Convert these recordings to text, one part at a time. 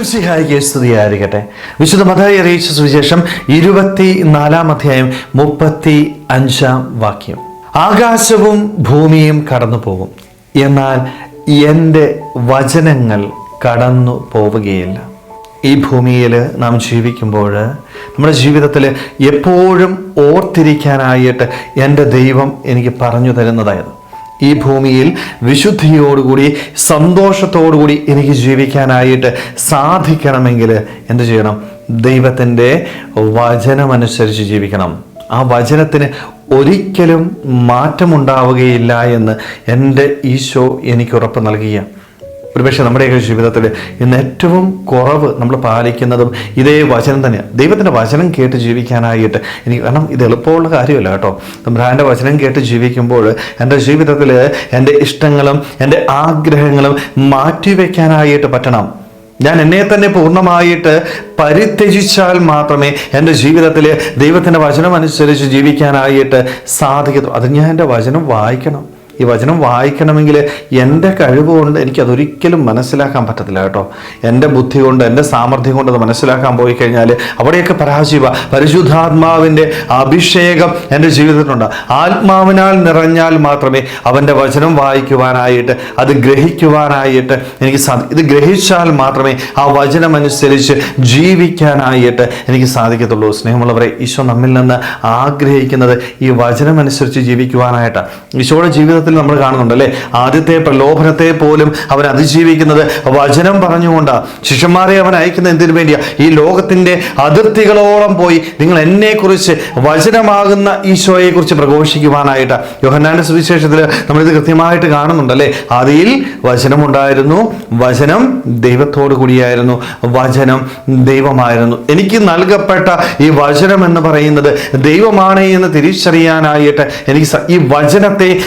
ഈശ്വംസിഹായിക്ക് സ്തുതിയായിരിക്കട്ടെ വിശുദ്ധ മതായി അറിയിച്ച സുവിശേഷം ഇരുപത്തി നാലാം അധ്യായം മുപ്പത്തി അഞ്ചാം വാക്യം ആകാശവും ഭൂമിയും കടന്നു പോകും എന്നാൽ എന്റെ വചനങ്ങൾ കടന്നു പോവുകയില്ല ഈ ഭൂമിയിൽ നാം ജീവിക്കുമ്പോൾ നമ്മുടെ ജീവിതത്തിൽ എപ്പോഴും ഓർത്തിരിക്കാനായിട്ട് എന്റെ ദൈവം എനിക്ക് പറഞ്ഞു തരുന്നതായത് ഈ ഭൂമിയിൽ വിശുദ്ധിയോടുകൂടി സന്തോഷത്തോടുകൂടി എനിക്ക് ജീവിക്കാനായിട്ട് സാധിക്കണമെങ്കിൽ എന്തു ചെയ്യണം? ദൈവത്തിന്റെ വചനമനുസരിച്ച് ജീവിക്കണം. ആ വചനത്തിന് ഒരിക്കലും മാറ്റമുണ്ടാവുകയില്ല എന്ന് എന്റെ ഈശോ എനിക്ക് ഉറപ്പ് നൽകിയ ഒരുപക്ഷെ നമ്മുടെയൊക്കെ ജീവിതത്തിൽ ഇന്ന് ഏറ്റവും കുറവ് നമ്മൾ പാലിക്കുന്നതും ഇതേ വചനം തന്നെയാണ് ദൈവത്തിന്റെ വചനം കേട്ട് ജീവിക്കാനായിട്ട് എനിക്ക് കാരണം ഇത് എളുപ്പമുള്ള കാര്യമല്ല കേട്ടോ. തമ്പ്രാന്റെ വചനം കേട്ട് ജീവിക്കുമ്പോൾ എന്റെ ജീവിതത്തിൽ എന്റെ ഇഷ്ടങ്ങളും എന്റെ ആഗ്രഹങ്ങളും മാറ്റിവെക്കാനായിട്ട് പറ്റണം. ഞാൻ എന്നെ തന്നെ പൂർണമായിട്ട് പരിത്യജിച്ചാൽ മാത്രമേ എന്റെ ജീവിതത്തിൽ ദൈവത്തിന്റെ വചനം അനുസരിച്ച് ജീവിക്കാനായിട്ട് സാധിക്കത്തു അത് ഞാൻ എന്റെ വചനം വായിക്കണം. ഈ വചനം വായിക്കണമെങ്കിൽ എന്റെ കഴിവ് കൊണ്ട് എനിക്ക് അതൊരിക്കലും മനസ്സിലാക്കാൻ പറ്റത്തില്ല കേട്ടോ. എന്റെ ബുദ്ധി കൊണ്ട് എന്റെ സാമർഥ്യം കൊണ്ട് അത് മനസ്സിലാക്കാൻ പോയി കഴിഞ്ഞാൽ അവിടെയൊക്കെ പരാജയ പരിശുദ്ധാത്മാവിന്റെ അഭിഷേകം എന്റെ ജീവിതത്തിലുണ്ട്. ആത്മാവിനാൽ നിറഞ്ഞാൽ മാത്രമേ അവന്റെ വചനം വായിക്കുവാനായിട്ട് അത് ഗ്രഹിക്കുവാനായിട്ട് എനിക്ക് സാധിക്കും ഇത് ഗ്രഹിച്ചാൽ മാത്രമേ ആ വചനം അനുസരിച്ച് ജീവിക്കാനായിട്ട് എനിക്ക് സാധിക്കത്തുള്ളൂ. സ്നേഹമുള്ളവരെ ഈശോ നമ്മിൽ നിന്ന് ആഗ്രഹിക്കുന്നത് ഈ വചനമനുസരിച്ച് ജീവിക്കുവാനായിട്ടാണ്. ഈശോയുടെ ജീവിതത്തിൽ നമ്മൾ കാണുന്നുണ്ട് അല്ലേ ആദ്യത്തെ പ്രലോഭനത്തെ പോലും അവൻ അതിജീവിക്കുന്നത് വചനം പറഞ്ഞുകൊണ്ടാണ് ശിഷ്യന്മാരെ അവൻ അയക്കുന്ന എന്തിനു വേണ്ടിയാ? ഈ ലോകത്തിന്റെ അതിർത്തികളോളം പോയി നിങ്ങൾ എന്നെക്കുറിച്ച് വചനമാകുന്ന ഈശോയെ കുറിച്ച് പ്രഘോഷിക്കുവാനായിട്ട്. യോഹന്നാന്റെ സുവിശേഷത്തിൽ നമ്മളിത് കൃത്യമായിട്ട് കാണുന്നുണ്ട് കാണുന്നുണ്ടല്ലേ? അതിൽ വചനമുണ്ടായിരുന്നു വചനം ദൈവത്തോടു കൂടിയായിരുന്നു വചനം ദൈവമായിരുന്നു. എനിക്ക് നൽകപ്പെട്ട ഈ വചനം എന്ന് പറയുന്നത് ദൈവമാണ് എന്ന് തിരിച്ചറിയാനായിട്ട് എനിക്ക് ഈ വചനത്തെ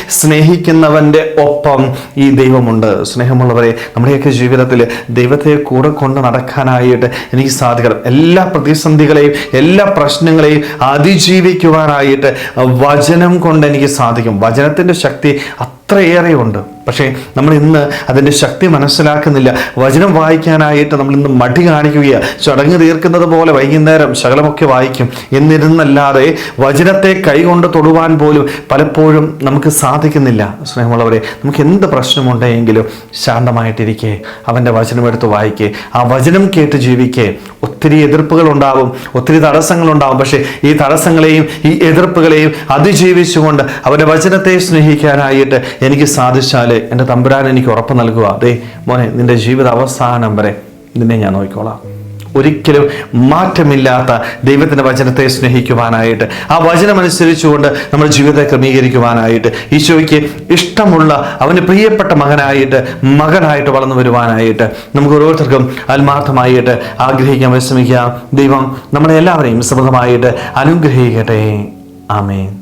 സ്നേഹിക്കുന്നവന്റെ ഒപ്പം ഈ ദൈവമുണ്ട്. സ്നേഹമുള്ളവരെ നമ്മുടെയൊക്കെ ജീവിതത്തിൽ ദൈവത്തെ കൂടെ കൊണ്ട് നടക്കാനായിട്ട് എനിക്ക് സാധിക്കണം. എല്ലാ പ്രതിസന്ധികളെയും എല്ലാ പ്രശ്നങ്ങളെയും അതിജീവിക്കുവാനായിട്ട് വചനം കൊണ്ട് എനിക്ക് സാധിക്കും. വചനത്തിന്റെ ശക്തി അത്രയേറെ ഉണ്ട് പക്ഷേ നമ്മൾ ഇന്ന് അതിന്റെ ശക്തി മനസ്സിലാക്കുന്നില്ല. വചനം വായിക്കാനായിട്ട് നമ്മൾ ഇന്ന് മടി കാണിക്കുകയാണ് ചടങ്ങ് തീർക്കുന്നത് പോലെ വൈകുന്നേരം ശകലമൊക്കെ വായിക്കും. എന്നിരുന്നല്ലാതെ വചനത്തെ കൈകൊണ്ട് തൊടുവാൻ പോലും പലപ്പോഴും നമുക്ക് സാധിക്കുന്നില്ല. സ്നേഹമുള്ളവരെ നമുക്ക് എന്ത് പ്രശ്നമുണ്ടെങ്കിലും ശാന്തമായിട്ടിരിക്കേ. അവന്റെ വചനം എടുത്ത് വായിക്കേ. ആ വചനം കേട്ട് ജീവിക്കേ. ഒത്തിരി എതിർപ്പുകൾ ഉണ്ടാവും ഒത്തിരി തടസ്സങ്ങൾ ഉണ്ടാവും പക്ഷേ ഈ തടസ്സങ്ങളെയും ഈ എതിർപ്പുകളെയും അതിജീവിച്ചുകൊണ്ട് അവന്റെ വചനത്തെ സ്നേഹിക്കാനായിട്ട് എനിക്ക് സാധിച്ചാൽ എന്റെ തമ്പുരാൻ എനിക്ക് ഉറപ്പ് നൽകുക. അതേ മോനെ നിന്റെ ജീവിത അവസാനം വരെ നിന്നെ ഞാൻ നോക്കിക്കോളാം. ഒരിക്കലും മാറ്റമില്ലാത്ത ദൈവത്തിന്റെ വചനത്തെ സ്നേഹിക്കുവാനായിട്ട് ആ വചനം അനുസരിച്ചുകൊണ്ട് നമ്മുടെ ജീവിതത്തെ ക്രമീകരിക്കുവാനായിട്ട് ഈശോയ്ക്ക് ഇഷ്ടമുള്ള അവന് പ്രിയപ്പെട്ട മകനായിട്ട് മകനായിട്ട് വളർന്നു വരുവാനായിട്ട് നമുക്ക് ഓരോരുത്തർക്കും ആത്മാർത്ഥമായിട്ട് ആഗ്രഹിക്കാൻ വിശ്രമിക്കാം ദൈവം നമ്മളെ എല്ലാവരെയും സമൃദ്ധമായിട്ട് അനുഗ്രഹിക്കട്ടെ. ആമേൻ.